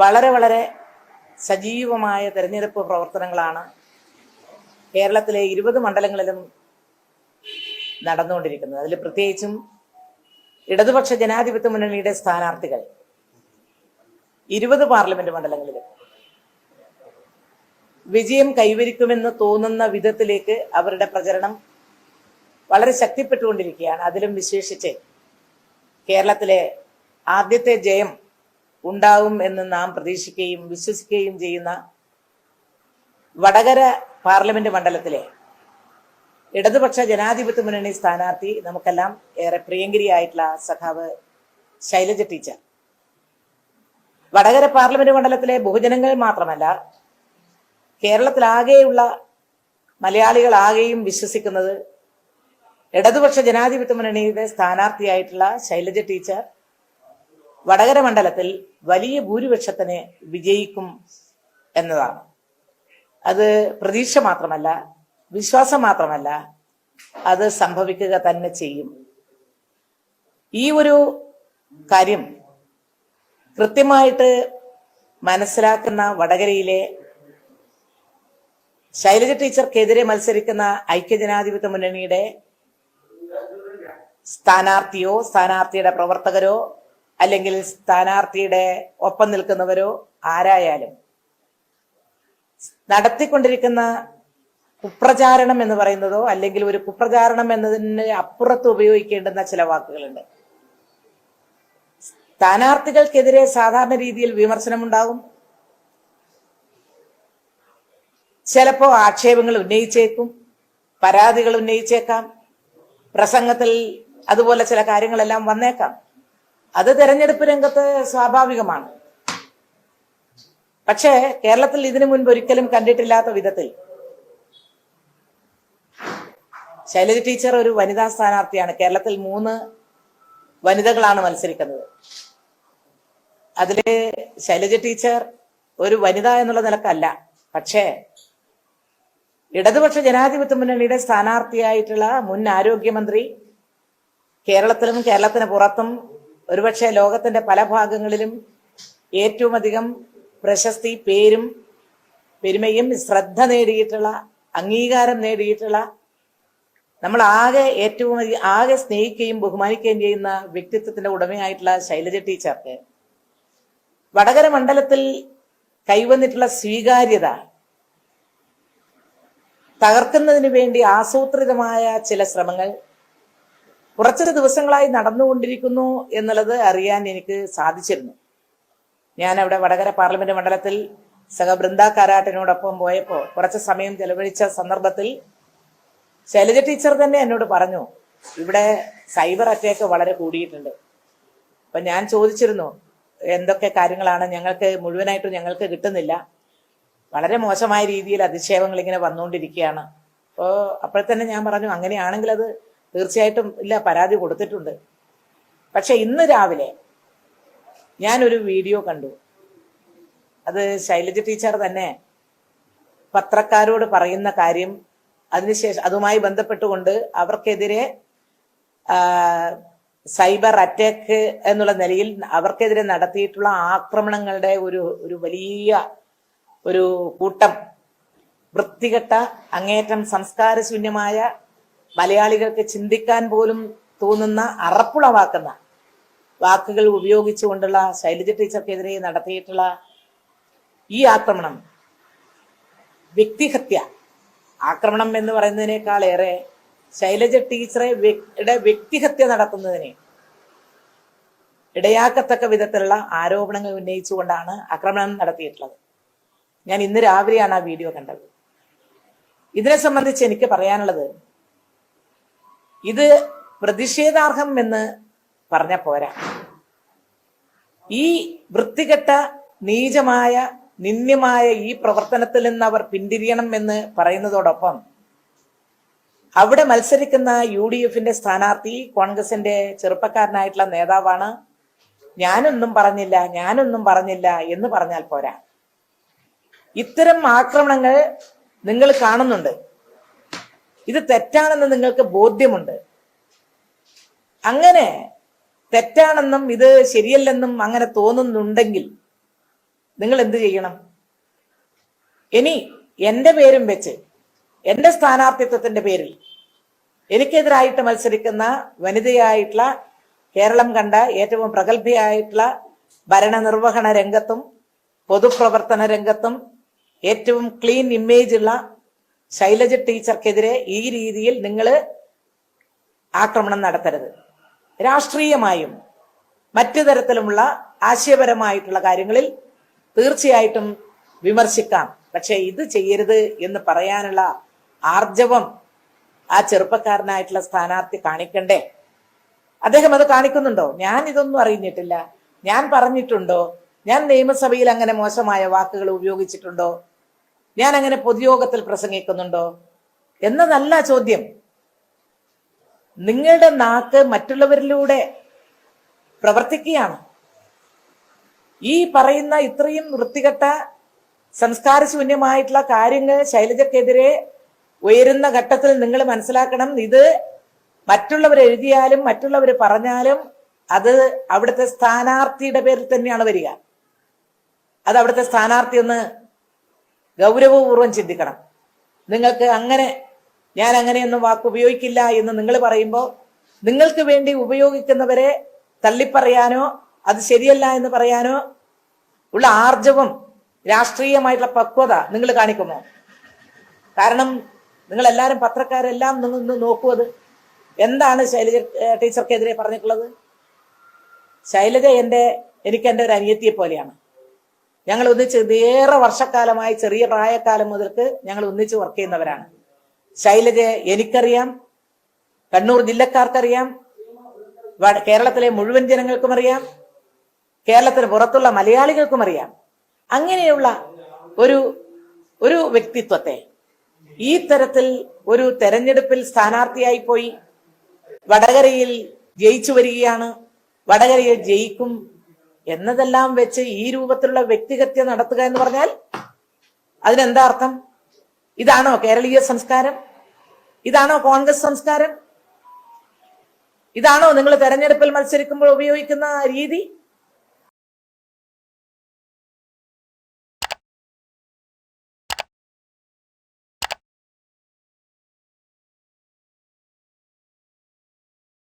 വളരെ വളരെ സജീവമായ തെരഞ്ഞെടുപ്പ് പ്രവർത്തനങ്ങളാണ് കേരളത്തിലെ ഇരുപത് മണ്ഡലങ്ങളിലും നടന്നുകൊണ്ടിരിക്കുന്നത്. അതിൽ പ്രത്യേകിച്ചും ഇടതുപക്ഷ ജനാധിപത്യ മുന്നണിയുടെ സ്ഥാനാർത്ഥികൾ ഇരുപത് പാർലമെന്റ് മണ്ഡലങ്ങളിലും. വിജയം കൈവരിക്കുമെന്ന് തോന്നുന്ന വിധത്തിലേക്ക് അവരുടെ പ്രചരണം വളരെ ശക്തിപ്പെട്ടുകൊണ്ടിരിക്കുകയാണ്. അതിലും വിശേഷിച്ച് കേരളത്തിലെ ആദ്യത്തെ ജയം ഉണ്ടാകും എന്ന് നാം പ്രതീക്ഷിക്കുകയും വിശ്വസിക്കുകയും ചെയ്യുന്ന വടകര പാർലമെന്റ് മണ്ഡലത്തിലെ ഇടതുപക്ഷ ജനാധിപത്യ മുന്നണി സ്ഥാനാർത്ഥി നമുക്കെല്ലാം ഏറെ പ്രിയങ്കരിയായിട്ടുള്ള സഖാവ് ശൈലജ ടീച്ചർ. വടകര പാർലമെന്റ് മണ്ഡലത്തിലെ ബഹുജനങ്ങൾ മാത്രമല്ല കേരളത്തിലാകെയുള്ള മലയാളികളാകെയും വിശ്വസിക്കുന്നത് ഇടതുപക്ഷ ജനാധിപത്യ മുന്നണിയുടെ സ്ഥാനാർത്ഥിയായിട്ടുള്ള ശൈലജ ടീച്ചർ വടകര മണ്ഡലത്തിൽ വലിയ ഭൂരിപക്ഷത്തിന് വിജയിക്കും എന്നതാണ്. അത് പ്രതീക്ഷ മാത്രമല്ല വിശ്വാസം മാത്രമല്ല അത് സംഭവിക്കുക തന്നെ ചെയ്യും. ഈ ഒരു കാര്യം കൃത്യമായിട്ട് മനസ്സിലാക്കുന്ന വടകരയിലെ ശൈലജ ടീച്ചർക്കെതിരെ മത്സരിക്കുന്ന ഐക്യജനാധിപത്യ മുന്നണിയുടെ സ്ഥാനാർത്ഥിയോ സ്ഥാനാർത്ഥിയുടെ പ്രവർത്തകരോ അല്ലെങ്കിൽ സ്ഥാനാർത്ഥിയുടെ ഒപ്പം നിൽക്കുന്നവരോ ആരായാലും. നടത്തിക്കൊണ്ടിരിക്കുന്ന കുപ്രചാരണം എന്ന് പറയുന്നതോ അല്ലെങ്കിൽ ഒരു കുപ്രചാരണം എന്നതിന് അപ്പുറത്ത് ഉപയോഗിക്കേണ്ടുന്ന ചില വാക്കുകളുണ്ട്. സ്ഥാനാർത്ഥികൾക്കെതിരെ സാധാരണ രീതിയിൽ വിമർശനമുണ്ടാകും. ചിലപ്പോൾ ആക്ഷേപങ്ങൾ ഉന്നയിച്ചേക്കും പരാതികൾ ഉന്നയിച്ചേക്കാം പ്രസംഗത്തിൽ അതുപോലെ ചില കാര്യങ്ങളെല്ലാം വന്നേക്കാം. അത് തെരഞ്ഞെടുപ്പ് രംഗത്ത് സ്വാഭാവികമാണ്. പക്ഷേ കേരളത്തിൽ ഇതിനു മുൻപ് ഒരിക്കലും കണ്ടിട്ടില്ലാത്ത വിധത്തിൽ ശൈലജ ടീച്ചർ ഒരു വനിതാ സ്ഥാനാർത്ഥിയാണ്. കേരളത്തിൽ മൂന്ന് വനിതകളാണ് മത്സരിക്കുന്നത്. അതിൽ ശൈലജ ടീച്ചർ ഒരു വനിത എന്നുള്ള നിലക്കല്ല. പക്ഷേ ഇടതുപക്ഷ ജനാധിപത്യ മുന്നണിയുടെ സ്ഥാനാർത്ഥിയായിട്ടുള്ള മുൻ ആരോഗ്യമന്ത്രി കേരളത്തിലും കേരളത്തിന് പുറത്തും ഒരുപക്ഷെ ലോകത്തിന്റെ പല ഭാഗങ്ങളിലും ഏറ്റവും അധികം പ്രശസ്തി പേരും പെരുമയും ശ്രദ്ധ നേടിയിട്ടുള്ള അംഗീകാരം നേടിയിട്ടുള്ള നമ്മൾ ആകെ ഏറ്റവും ആകെ സ്നേഹിക്കുകയും ബഹുമാനിക്കുകയും ചെയ്യുന്ന വ്യക്തിത്വത്തിന്റെ ഉടമയായിട്ടുള്ള ശൈലജ ടീച്ചർക്ക് വടകര മണ്ഡലത്തിൽ കൈവന്നിട്ടുള്ള സ്വീകാര്യത തകർക്കുന്നതിന് വേണ്ടി ആസൂത്രിതമായ ചില ശ്രമങ്ങൾ കുറച്ചൊരു ദിവസങ്ങളായി നടന്നുകൊണ്ടിരിക്കുന്നു എന്നുള്ളത് അറിയാൻ എനിക്ക് സാധിച്ചിരുന്നു. ഞാൻ അവിടെ വടകര പാർലമെന്റ് മണ്ഡലത്തിൽ സഹ ബൃന്ദ കാരാട്ടിനോടൊപ്പം പോയപ്പോൾ കുറച്ച് സമയം ചെലവഴിച്ച സന്ദർഭത്തിൽ ശൈലജ ടീച്ചർ തന്നെ എന്നോട് പറഞ്ഞു ഇവിടെ സൈബർ അറ്റാക്ക് വളരെ കൂടിയിട്ടുണ്ട്. അപ്പൊ ഞാൻ ചോദിച്ചിരുന്നു എന്തൊക്കെ കാര്യങ്ങളാണ്? ഞങ്ങൾക്ക് മുഴുവനായിട്ടും ഞങ്ങൾക്ക് കിട്ടുന്നില്ല. വളരെ മോശമായ രീതിയിൽ അധിക്ഷേപങ്ങൾ ഇങ്ങനെ വന്നുകൊണ്ടിരിക്കുകയാണ്. അപ്പോൾ അപ്പോഴത്തന്നെ ഞാൻ പറഞ്ഞു അങ്ങനെയാണെങ്കിൽ അത് തീർച്ചയായിട്ടും ഇല്ല പരാതി കൊടുത്തിട്ടുണ്ട്. പക്ഷെ ഇന്ന് രാവിലെ ഞാനൊരു വീഡിയോ കണ്ടു. അത് ശൈലജ ടീച്ചർ തന്നെ പത്രക്കാരോട് പറയുന്ന കാര്യം അതിനുശേഷം അതുമായി ബന്ധപ്പെട്ടുകൊണ്ട് അവർക്കെതിരെ സൈബർ അറ്റാക്ക് എന്നുള്ള നിലയിൽ അവർക്കെതിരെ നടത്തിയിട്ടുള്ള ആക്രമണങ്ങളുടെ ഒരു ഒരു വലിയ ഒരു കൂട്ടം വൃത്തികെട്ട അങ്ങേറ്റം സംസ്കാരശൂന്യമായ മലയാളികൾക്ക് ചിന്തിക്കാൻ പോലും തോന്നുന്ന അറപ്പുളവാക്കുന്ന വാക്കുകൾ ഉപയോഗിച്ചുകൊണ്ടുള്ള ശൈലജ ടീച്ചർക്കെതിരെ നടത്തിയിട്ടുള്ള ഈ ആക്രമണം. വ്യക്തിഹത്യ. ആക്രമണം എന്ന് പറയുന്നതിനേക്കാൾ ഏറെ ശൈലജ ടീച്ചറെ വ്യക്തിഹത്യ നടത്തുന്നതിനെ ഇടയാക്കത്തക്ക വിധത്തിലുള്ള ആരോപണങ്ങൾ ഉന്നയിച്ചുകൊണ്ടാണ് ആക്രമണം നടത്തിയിട്ടുള്ളത്. ഞാൻ ഇന്ന് രാവിലെയാണ് ആ വീഡിയോ കണ്ടത്. ഇതിനെ സംബന്ധിച്ച് എനിക്ക് പറയാനുള്ളത് ഇത് പ്രതിഷേധാർഹം എന്ന് പറഞ്ഞ പോരാ. ഈ വൃത്തികെട്ട നീചമായ നിന്ദ്യമായ ഈ പ്രവർത്തനത്തിൽ നിന്ന് അവർ പിന്തിരിയണം എന്ന് പറയുന്നതോടൊപ്പം അവിടെ മത്സരിക്കുന്ന യു ഡി എഫിന്റെ സ്ഥാനാർത്ഥി കോൺഗ്രസിന്റെ ചെറുപ്പക്കാരനായിട്ടുള്ള നേതാവാണ്. ഞാനൊന്നും പറഞ്ഞില്ല ഞാനൊന്നും പറഞ്ഞില്ല എന്ന് പറഞ്ഞാൽ പോരാ. ഇത്തരം ആക്രമണങ്ങൾ നിങ്ങൾ കാണുന്നുണ്ട്. ഇത് തെറ്റാണെന്ന് നിങ്ങൾക്ക് ബോധ്യമുണ്ട്. അങ്ങനെ തെറ്റാണെന്നും ഇത് ശരിയല്ലെന്നും അങ്ങനെ തോന്നുന്നുണ്ടെങ്കിൽ നിങ്ങൾ എന്ത് ചെയ്യണം? ഇനി എന്റെ പേരും വെച്ച് എന്റെ സ്ഥാനാർത്ഥിത്വത്തിന്റെ പേരിൽ എനിക്കെതിരായിട്ട് മത്സരിക്കുന്ന വനിതയായിട്ടുള്ള കേരളം കണ്ട ഏറ്റവും പ്രഗത്ഭയായിട്ടുള്ള ഭരണനിർവഹണ രംഗത്തും പൊതുപ്രവർത്തന രംഗത്തും ഏറ്റവും ക്ലീൻ ഇമേജ് ഉള്ള ശൈലജ ടീച്ചർക്കെതിരെ ഈ രീതിയിൽ നിങ്ങൾ ആക്രമണം നടത്തരുത്. രാഷ്ട്രീയമായും മറ്റു തരത്തിലുമുള്ള ആശയപരമായിട്ടുള്ള കാര്യങ്ങളിൽ തീർച്ചയായിട്ടും വിമർശിക്കാം. പക്ഷെ ഇത് ചെയ്യരുത് എന്ന് പറയാനുള്ള ആർജവം ആ ചെറുപ്പക്കാരനായിട്ടുള്ള സ്ഥാനാർത്ഥി കാണിക്കണ്ടേ? അദ്ദേഹം അത് കാണിക്കുന്നുണ്ടോ? ഞാൻ ഇതൊന്നും അറിഞ്ഞിട്ടില്ല. ഞാൻ പറഞ്ഞിട്ടുണ്ടോ? ഞാൻ നിയമസഭയിൽ അങ്ങനെ മോശമായ വാക്കുകൾ ഉപയോഗിച്ചിട്ടുണ്ടോ? ഞാൻ അങ്ങനെ പൊതുയോഗത്തിൽ പ്രസംഗിക്കുന്നുണ്ടോ? എന്നതല്ല ചോദ്യം. നിങ്ങളുടെ നാക്ക് മറ്റുള്ളവരിലൂടെ പ്രവർത്തിക്കുകയാണ്. ഈ പറയുന്ന ഇത്രയും വൃത്തികെട്ട സംസ്കാരശൂന്യമായിട്ടുള്ള കാര്യങ്ങൾ ശൈലജക്കെതിരെ ഉയരുന്ന ഘട്ടത്തിൽ നിങ്ങൾ മനസ്സിലാക്കണം. ഇത് മറ്റുള്ളവർ എഴുതിയാലും മറ്റുള്ളവർ പറഞ്ഞാലും അത് അവിടുത്തെ സ്ഥാനാർത്ഥിയുടെ പേരിൽ തന്നെയാണ് വരിക. അത് അവിടുത്തെ സ്ഥാനാർത്ഥി ഒന്ന് ഗൗരവപൂർവം ചിന്തിക്കണം. നിങ്ങൾക്ക് അങ്ങനെ ഞാൻ അങ്ങനെയൊന്നും വാക്ക് ഉപയോഗിക്കില്ല എന്ന് നിങ്ങൾ പറയുമ്പോൾ നിങ്ങൾക്ക് വേണ്ടി ഉപയോഗിക്കുന്നവരെ തള്ളിപ്പറയാനോ അത് ശരിയല്ല എന്ന് പറയാനോ ഉള്ള ആർജവം രാഷ്ട്രീയമായിട്ടുള്ള പക്വത നിങ്ങൾ കാണിക്കുമോ? കാരണം നിങ്ങൾ എല്ലാവരും പത്രക്കാരെല്ലാം നിങ്ങൾ ഇന്ന് നോക്കൂ അത്. എന്താണ് ശൈലജ ടീച്ചർക്കെതിരെ പറഞ്ഞിട്ടുള്ളത്? ശൈലജ എന്റെ എനിക്ക് എന്റെ ഒരു അനിയത്തിയെ പോലെയാണ്. ഞങ്ങൾ ഒന്നിച്ച് ഏറെ വർഷക്കാലമായി ചെറിയ പ്രായക്കാലം മുതൽക്ക് ഞങ്ങൾ ഒന്നിച്ച് വർക്ക് ചെയ്യുന്നവരാണ്. ശൈലജയെ എനിക്കറിയാം കണ്ണൂർ ജില്ലക്കാർക്കറിയാം കേരളത്തിലെ മുഴുവൻ ജനങ്ങൾക്കും അറിയാം കേരളത്തിന് പുറത്തുള്ള മലയാളികൾക്കും അറിയാം. അങ്ങനെയുള്ള ഒരു ഒരു വ്യക്തിത്വത്തെ ഈ തരത്തിൽ ഒരു തെരഞ്ഞെടുപ്പിൽ സ്ഥാനാർത്ഥിയായി പോയി വടകരയിൽ ജയിച്ചു വരികയാണ്. വടകരയിൽ ജയിക്കും എന്നതെല്ലാം വെച്ച് ഈ രൂപത്തിലുള്ള വ്യക്തിഹത്യ നടത്തുക എന്ന് പറഞ്ഞാൽ അതിനെന്താ അർത്ഥം? ഇതാണോ കേരളീയ സംസ്കാരം? ഇതാണോ കോൺഗ്രസ് സംസ്കാരം? ഇതാണോ നിങ്ങൾ തെരഞ്ഞെടുപ്പിൽ മത്സരിക്കുമ്പോൾ ഉപയോഗിക്കുന്ന രീതി?